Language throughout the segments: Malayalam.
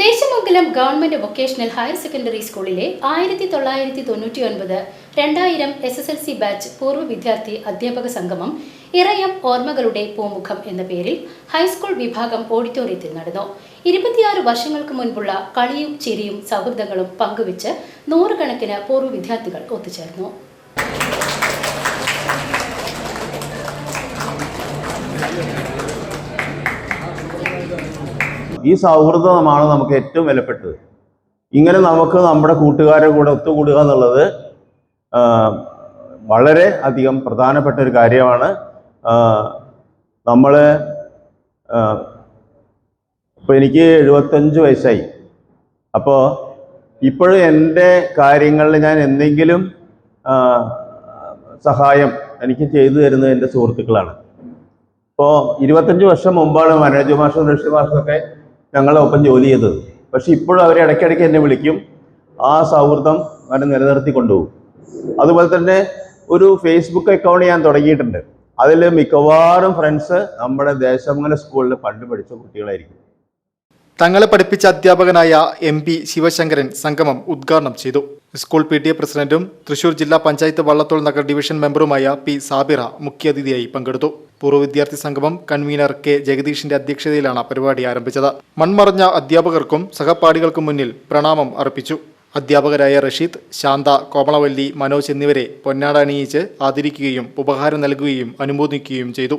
Desamangalam government vocational higher secondary സ്കൂളിലെ ആയിരത്തി തൊള്ളായിരത്തി തൊണ്ണൂറ്റി ഒൻപത് രണ്ടായിരം S S L C batch പൂർവ വിദ്യാർത്ഥി അധ്യാപക സംഗമം ഇറയം ഓർമ്മകളുടെ പൂമുഖം എന്ന പേരിൽ ഹൈസ്കൂൾ വിഭാഗം ഓഡിറ്റോറിയത്തിൽ നടന്നു. ഇരുപത്തിയാറ് വർഷങ്ങൾക്ക് മുൻപുള്ള കളിയും ചിരിയും സൗഹൃദങ്ങളും പങ്കുവച്ച് നൂറുകണക്കിന് പൂർവ വിദ്യാർത്ഥികൾ ഒത്തുചേർന്നു. ഈ സൗഹൃദമാണ് നമുക്ക് ഏറ്റവും വിലപ്പെട്ടത്. ഇങ്ങനെ നമുക്ക് നമ്മുടെ കൂട്ടുകാരുടെ കൂടെ ഒത്തുകൂടുക എന്നുള്ളത് വളരെ അധികം പ്രധാനപ്പെട്ട ഒരു കാര്യമാണ്. നമ്മൾ ഇപ്പോൾ എനിക്ക് എഴുപത്തഞ്ച് വയസ്സായി. അപ്പോൾ ഇപ്പോഴും എന്റെ കാര്യങ്ങളിൽ ഞാൻ എന്തെങ്കിലും സഹായം എനിക്ക് ചെയ്തു തരുന്നത് എന്റെ സുഹൃത്തുക്കളാണ്. ഇപ്പോൾ ഇരുപത്തഞ്ച് വർഷം മുമ്പാണ് മനോജ് മാഷും ഋഷി മാഷൊക്കെ ഞങ്ങളെ ഒപ്പം ജോലി ചെയ്തത് പക്ഷെ ഇപ്പോഴും അവർ ഇടയ്ക്കിടയ്ക്ക് എന്നെ വിളിക്കും. ആ സൗഹൃദം അവരെ നിലനിർത്തി കൊണ്ടുപോകും അതുപോലെ തന്നെ ഒരു ഫേസ്ബുക്ക് അക്കൗണ്ട് ഞാൻ തുടങ്ങിയിട്ടുണ്ട്. അതിൽ മിക്കവാറും ഫ്രണ്ട്സ് നമ്മുടെ ദേശമംഗല സ്കൂളിൽ പണ്ട് പഠിച്ച കുട്ടികളായിരിക്കും. തങ്ങളെ പഠിപ്പിച്ച അധ്യാപകനായ എം പി ശിവശങ്കരൻ സംഗമം ഉദ്ഘാടനം ചെയ്തു. സ്കൂൾ പി ടി എ പ്രസിഡന്റും തൃശൂർ ജില്ലാ പഞ്ചായത്ത് വള്ളത്തോൾ നഗർ ഡിവിഷൻ മെമ്പറുമായ പി സാബിറ മുഖ്യാതിഥിയായി പങ്കെടുത്തു. പൂർവ വിദ്യാർത്ഥി സംഗമം കൺവീനർ കെ. ജഗദീഷിന്റെ അധ്യക്ഷതയിലാണ് പരിപാടി ആരംഭിച്ചത്. മൺമറഞ്ഞ അധ്യാപകർക്കും സഹപാഠികൾക്കും മുന്നിൽ പ്രണാമം അർപ്പിച്ചു. അധ്യാപകരായ റഷീദ് ശാന്ത കോമളവല്ലി മനോജ് എന്നിവരെ പൊന്നാട അണിയിച്ച് ആദരിക്കുകയും ഉപഹാരം നൽകുകയും അനുമോദിക്കുകയും ചെയ്തു.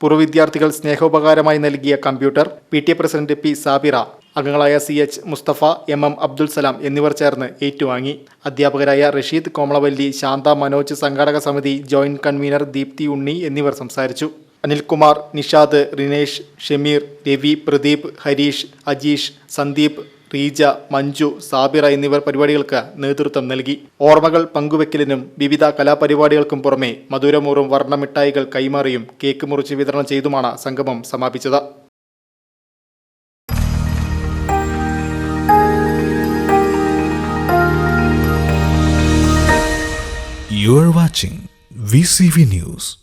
പൂർവ വിദ്യാർത്ഥികൾ സ്നേഹോപകാരമായി നൽകിയ computer P. T. A president P. Sabira അംഗങ്ങളായ C. H. Musthafa M. M. Abdul Salam എന്നിവർ ചേർന്ന് ഏറ്റുവാങ്ങി. അധ്യാപകരായ റഷീദ് കോമളവല്ലി ശാന്ത മനോജ് സംഘാടക സമിതി ജോയിന്റ് കൺവീനർ ദീപ്തി ഉണ്ണി എന്നിവർ സംസാരിച്ചു. അനിൽകുമാർ നിഷാദ് റിനേഷ് ഷമീർ രവി പ്രദീപ് ഹരീഷ് അജീഷ് സന്ദീപ് റീജ മഞ്ജു സാബിറ എന്നിവർ പരിപാടികൾക്ക് നേതൃത്വം നൽകി ഓർമ്മകൾ പങ്കുവെക്കലിനും വിവിധ കലാപരിപാടികൾക്കും പുറമെ മധുരമൂറും വർണമിഠായികൾ കൈമാറിയും കേക്ക് മുറിച്ച് വിതരണം ചെയ്തുമാണ് സംഗമം സമാപിച്ചത് You are watching VCV News.